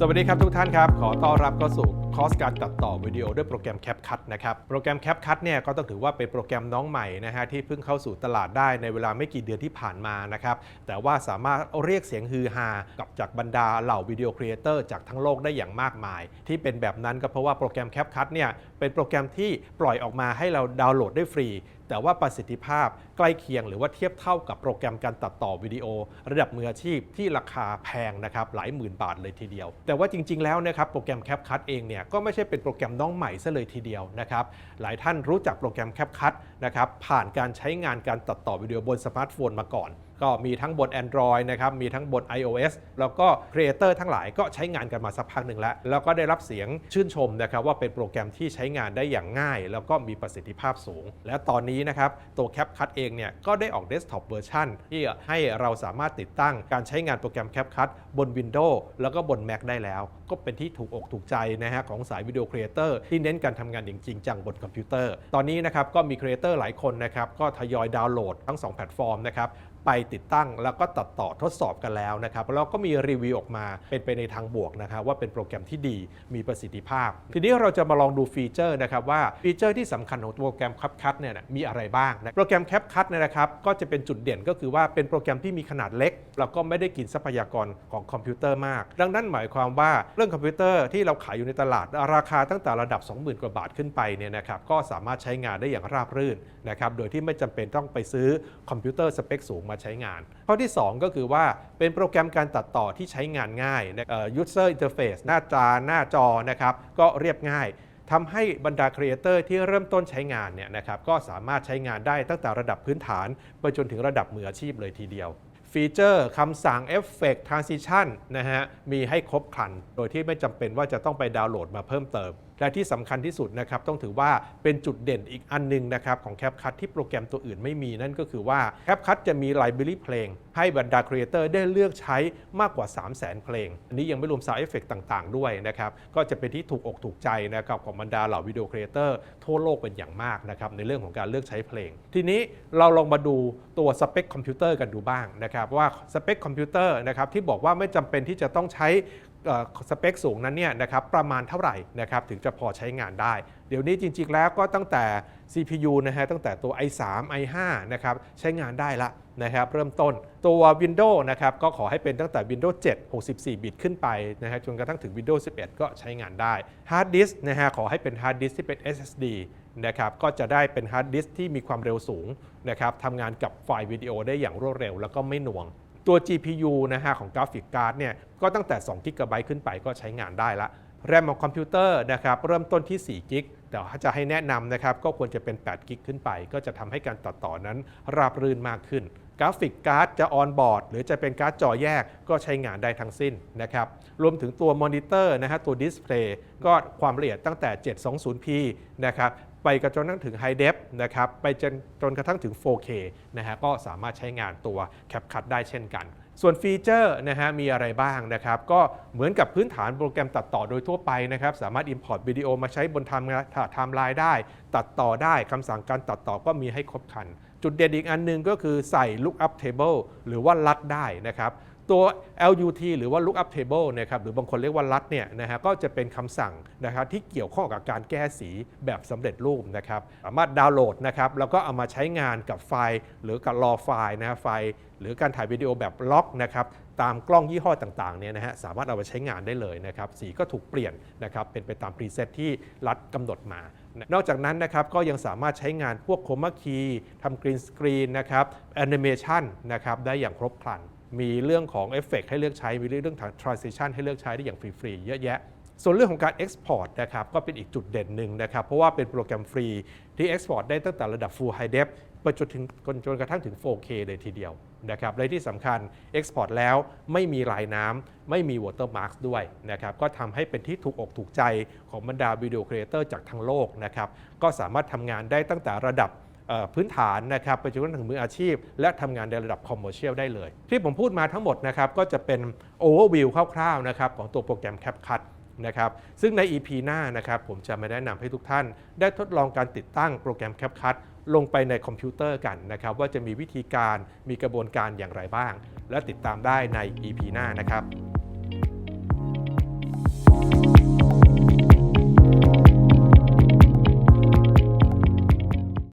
สวัสดีครับทุกท่านครับ ขอต้อนรับเข้าสู่คอร์สการตัดต่อวิดีโอด้วยโปรแกรม CapCut นะครับ โปรแกรม CapCut เนี่ยก็ต้องถือว่าเป็นโปรแกรมน้องใหม่นะฮะที่เพิ่งเข้าสู่ตลาดได้ในเวลาไม่กี่เดือนที่ผ่านมานะครับ แต่ว่าสามารถเรียกเสียงฮือฮากับจากบรรดาเหล่าวิดีโอครีเอเตอร์จากทั้งโลกได้อย่างมากมาย ที่เป็นแบบนั้นก็เพราะว่าโปรแกรม CapCut เนี่ยเป็นโปรแกรมที่ปล่อยออกมาให้เราดาวน์โหลดได้ฟรี แต่ว่าประสิทธิภาพใกล้เคียงหรือว่าเทียบเท่ากับโปรแกรมการตัดต่อวิดีโอ ระดับมืออาชีพที่ราคาแพงนะครับหลายหมื่นบาทเลยทีเดียว แต่ว่าจริง ๆ แล้วนะครับโปรแกรม CapCut เองเนี่ยก็ไม่ใช่เป็นโปรแกรมน้องใหม่ซะเลยทีเดียวนะครับหลายท่านรู้จักโปรแกรม CapCut นะครับผ่านการใช้งานการตัดต่อวิดีโอบนสมาร์ทโฟนมาก่อน ก็มีทั้งบน Android นะครับ มีทั้งบน iOS แล้วก็ครีเอเตอร์ทั้งหลายก็ใช้งานกันมาสักพักหนึ่งแล้ว แล้วก็ได้รับเสียงชื่นชมนะครับว่าเป็นโปรแกรมที่ใช้งานได้อย่างง่าย แล้วก็มีประสิทธิภาพสูง และตอนนี้นะครับตัว CapCut เองเนี่ยก็ได้ออก Desktop Version ที่ให้เราสามารถติดตั้งการใช้งานโปรแกรม CapCut บน Windows แล้วก็บน Mac ได้แล้ว ก็เป็นที่ถูกอกถูกใจนะฮะของสายวิดีโอครีเอเตอร์ที่เน้นการทำงานอย่างจริงจังบนคอมพิวเตอร์ ตอนนี้นะครับก็มีครีเอเตอร์หลายคนนะครับก็ทยอยดาวน์โหลดทั้ง 2 แพลตฟอร์มนะครับไปติดตั้ง แล้วก็ตัดต่อทดสอบกันแล้วนะครับแล้วก็มีรีวิวออกมาเป็นไปในทางบวกนะครับว่าเป็นโปรแกรมที่ดีมีประสิทธิภาพ ทีนี้เราจะมาลองดูฟีเจอร์นะครับว่าฟีเจอร์ที่สำคัญของโปรแกรม CapCut เนี่ยมีอะไรบ้างนะโปรแกรม CapCut เนี่ยนะครับก็จะเป็นจุดเด่นก็คือว่าเป็นโปรแกรมที่มีขนาดเล็ก แล้วก็ไม่ได้กินทรัพยากรของคอมพิวเตอร์มาก ดังนั้นหมายความว่าเรื่องคอมพิวเตอร์ที่เราขายอยู่ในตลาด ราคาตั้งแต่ระดับ 20,000 กว่าบาทขึ้นไปเนี่ยนะครับก็สามารถใช้งานได้อย่างราบรื่นนะครับโดยที่ไม่จำเป็นต้องไปซื้อคอมพิวเตอร์สเปคสูงมาใช้งาน ข้อที่ 2 ก็คือว่าเป็นโปรแกรมการตัดต่อที่ใช้งานง่ายเอ่อ user interface หน้าจาหน้าจอนะครับก็เรียบง่ายทำให้บรรดาครีเอเตอร์ที่เริ่มต้นใช้งานเนี่ยนะครับก็สามารถใช้งานได้ตั้งแต่ระดับพื้นฐานไปจนถึงระดับมืออาชีพเลยทีเดียวฟีเจอร์คำสั่งเอฟเฟกต์ทรานซิชันนะฮะมีให้ครบครัน โดยที่ไม่จำเป็นว่าจะต้องไปดาวน์โหลดมาเพิ่มเติมและที่สำคัญที่สุดนะครับต้องถือว่าเป็นจุดเด่นอีกอันหนึงนะครับของ CapCut ที่โปรแกรมตัวอื่นไม่มี นั่นก็คือว่า CapCut จะมี Library เพลง ให้บรรดาครีเอเตอร์ได้เลือกใช้มากกว่า 3 0 0 0 0 0 เพลง อันนี้ยังไม่รวม Sound Effect ต่างๆ ด้วยนะครับก็จะเป็นที่ถูกอกถูกใจนะครับของบรรดาเหล่าวิดีโอครีเอเตอร์ทั่วโลกเป็นอย่างมากนะครับในเรื่องของการเลือกใช้เพลง ทีนี้เราลองมาดูตัวสเปคคอมพิวเตอร์กันดูบ้างนะครับว่าสเปคคอมพิวเตอร์นะครับที่บอกว่าไม่จำเป็นที่จะต้องใช้ สเปคสูงนั้นเนี่ยนะครับประมาณเท่าไหร่นะครับถึงจะพอใช้งานได้ เดี๋ยวนี้จริง ๆ แล้วก็ตั้งแต่ CPU นะฮะตั้งแต่ตัว i3 i5 นะครับใช้งานได้ละนะครับเริ่มต้นตัว Windows นะครับก็ขอให้เป็นตั้งแต่ Windows 7 64 บิตขึ้นไปนะฮะจนกระทั่งถึง Windows 11 ก็ใช้งานได้ Hard Disk นะฮะขอให้เป็น Hard Disk ที่เป็น SSD นะครับก็จะได้เป็น Hard Disk ที่มีความเร็วสูงนะครับทำงานกับไฟล์วิดีโอได้อย่างรวดเร็ว แล้วก็ไม่หน่วง ตัว GPU นะฮะของกราฟิกการ์ดเนี่ยก็ตั้งแต่2 g b ขึ้นไปก็ใช้งานได้ละแรมของคอมพิวเตอร์นะครับเริ่มต้นที่4 g b แต่ถ้าจะให้แนะนำนะครับก็ควรจะเป็น8 g b ขึ้นไป ก็จะทำให้การตัดต่อนั้นราบรื่นมากขึ้นกราฟิกการ์ดจะออนบอร์ดหรือจะเป็นการ์ดจอแยกก็ใช้งานได้ทั้งสิ้นนะครับรวมถึงตัวมอนิเตอร์นะฮะตัวดิสเพลย์ก็ความละเอียดตั้งแต่ 720p นะครับ ไปกระจนทั้งถึง High Def นะครับไปจนจนกระทั่งถึง 4K นะฮะก็สามารถใช้งานตัว CapCut ได้เช่นกัน ส่วนฟีเจอร์นะฮะมีอะไรบ้างนะครับ ก็เหมือนกับพื้นฐานโปรแกรมตัดต่อโดยทั่วไปนะครับ สามารถ Import วิดีโอมาใช้บนไทม์ไทม์ไลน์ได้ ตัดต่อได้คำสั่งการตัดต่อก็มีให้ครบครัน จุดเด่นอีกอันหนึงก็คือใส่ lookup table หรือว่าลัดได้นะครับ ตัว LUT หรือว่า lookup table นะครับหรือบางคนเรียกว่าลัดเนี่ยนะฮะก็จะเป็นคำสั่งนะครับที่เกี่ยวข้องกับการแก้สีแบบสำเร็จรูปนะครับสามารถดาวน์โหลดนะครับแล้วก็เอามาใช้งานกับไฟล์ หรือกับรอไฟล์นะฮะไฟล์ หรือการถ่ายวิดีโอแบบล็อกนะครับตามกล้องยี่ห้อต่างๆเนี่ยนะฮะสามารถเอาไปใช้งานได้เลยนะครับสีก็ถูกเปลี่ยนนะครับเป็นไปตามพรีเซตที่รัดกำหนดมา นอกจากนั้นนะครับก็ยังสามารถใช้งานพวกโคมาคีทำกรีนสกรีนนะครับแอนิเมชันนะครับได้อย่างครบครัน มีเรื่องของเอฟเฟกให้เลือกใช้ มีเรื่องของ transition ให้เลือกใช้ได้อย่างฟรีๆ เยอะแยะ ส่วนเรื่องของการ Export นะครับก็เป็นอีกจุดเด่นหนึ่งนะครับ เพราะว่าเป็นโปรแกรมฟรีที่ Export ได้ตั้งแต่ระดับ Full High Def ไปจนถึงจนกระทั่งถึง 4K เลยทีเดียวนะครับและที่สำคัญ Export แล้วไม่มีลายน้ำไม่มี Watermark ด้วยนะครับก็ทำให้เป็นที่ถูกอกถูกใจของบรรดาวิดีโอครีเอเตอร์จากทั้งโลกนะครับก็สามารถทำงานได้ตั้งแต่ระดับ พื้นฐานนะครับไปจนกระทั่งถึงมืออาชีพ และทำงานในระดับคอมเมอร์เชียลได้เลย ที่ผมพูดมาทั้งหมดนะครับก็จะเป็นโอเวอร์วิวคร่าวๆนะครับของตัวโปรแกรม CapCut นะครับซึ่งใน EP หน้านะครับผมจะมาแนะนำให้ทุกท่าน ได้ทดลองการติดตั้งโปรแกรม CapCut ลงไปในคอมพิวเตอร์กันนะครับว่าจะมีวิธีการมีกระบวนการอย่างไรบ้าง และติดตามได้ใน EP หน้านะครับ